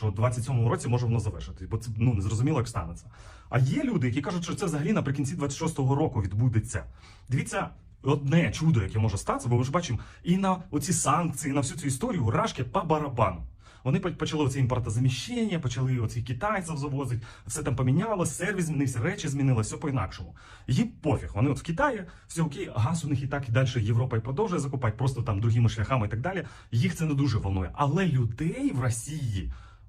що в 27-му році може воно завершитись, бо це ну не зрозуміло, як станеться. А є люди, які кажуть, що це взагалі наприкінці 26-го року відбудеться. Дивіться. Одне чудо, яке може статися, бо ми ж бачимо і на оці санкції, на всю цю історію рашки по барабану. Вони почали оце імпортозаміщення, почали оці китайців завозити, все там помінялося, сервіс змінився, речі змінилися, все по-інакшому. Їм пофіг. Вони от в Китаї, все окей, газ у них і так і далі Європа і продовжує закупати, просто там другими шляхами і так далі. Їх це не дуже волнує. Але людей в Росії.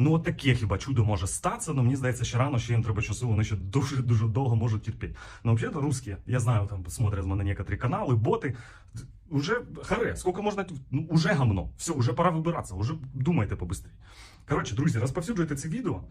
Ну, от таке хіба чудо може статися, але мені здається, ще рано, ще їм треба часу, вони ще дуже дуже довго можуть терпіти. Ну, взагалі, русські, я знаю, там смотрят мене некоторі канали, боти. Уже харе, скільки можна, ну, уже гамно. Все, уже пора вибиратися, уже думайте побистрій. Коротше, друзі, розповсюджуйте це відео.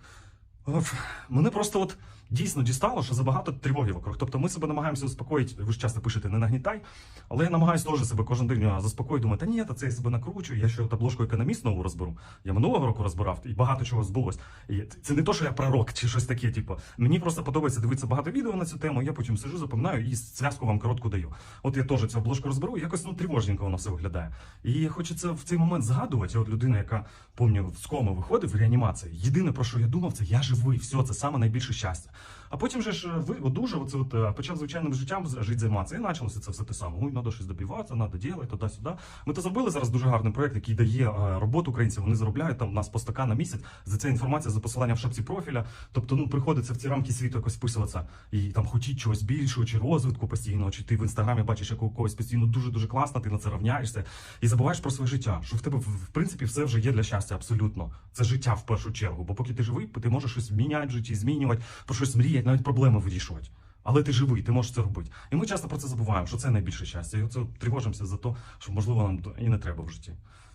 Оф, Мене просто от дійсно дістало, що забагато тривоги вокруг. Тобто ми себе намагаємося заспокоїти. Ви ж часто пишете, не нагнітай. Але я намагаюся теж себе кожен день заспокоїти. Думаю, та ні, та це я себе накручую. Я ще обложку економіст нову розберу. Я минулого року розбирав, і багато чого збулось. І це не то, що я пророк чи щось таке. Типу, мені просто подобається дивитися багато відео на цю тему. Я потім сижу, запоминаю і зв'язку вам коротку даю. От я теж цю обложку розберу, і якось ну тривожненько воно все виглядає. І хочеться в цей момент згадувати. От людина, яка помню, з коми виходив в реанімації. Єдине про що я думав, це я живий. Все, це саме найбільше щастя. А потім же ж ви одужав, оце от е, почав звичайним життям жити займатися. І почалося це все те саме. Ой, треба щось добиватися, треба робити, туди-сюди. Ми то зробили зараз дуже гарний проект, який дає е, роботу українцям. Вони заробляють там у нас по 100 на місяць. За це інформація за посиланням в шапці профіля. Тобто, ну приходиться в ці рамки світу якось вписуватися і там хотіть чогось більшого, чи розвитку постійного, чи ти в інстаграмі бачиш, як у когось постійно дуже дуже класно, ти на це равняєшся і забуваєш про своє життя. Що в тебе в принципі все вже є для щастя, абсолютно. Це життя в першу чергу. Бо поки ти живий, ти можеш щось міняти в житті, змінювати, про щось мріяти, навіть проблеми вирішувати. Але ти живий, ти можеш це робити. І ми часто про це забуваємо, що це найбільше щастя. І оце тривожимося за те, що можливо нам і не треба в житті.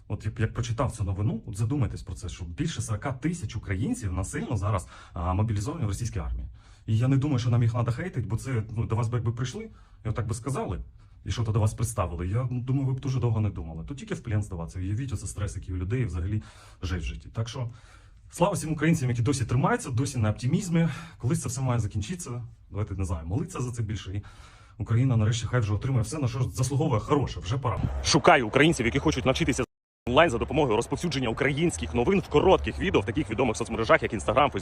От як, як прочитав цю новину, от задумайтесь про це, що більше 40 тисяч українців насильно зараз а, мобілізовані в російській армії. І я не думаю, що нам їх треба хейтити, бо це ну, до вас би якби прийшли, і отак би сказали, і що то до вас представили. Я ну, думаю, ви б дуже довго не думали. Тут тільки в плен здаватися. Уявіть оце стрес, який у людей взагалі жить в житті. Так що слава всім українцям, які досі тримаються, досі на оптимізмі. Колись це все має закінчитися. Давайте не знаю, молитися за це більше. І Україна нарешті хай вже отримає все, на що заслуговує хороше, вже пора. Шукаю українців, які хочуть навчитися онлайн за допомогою розповсюдження українських новин в коротких відео в таких відомих соцмережах, як Instagram, Facebook.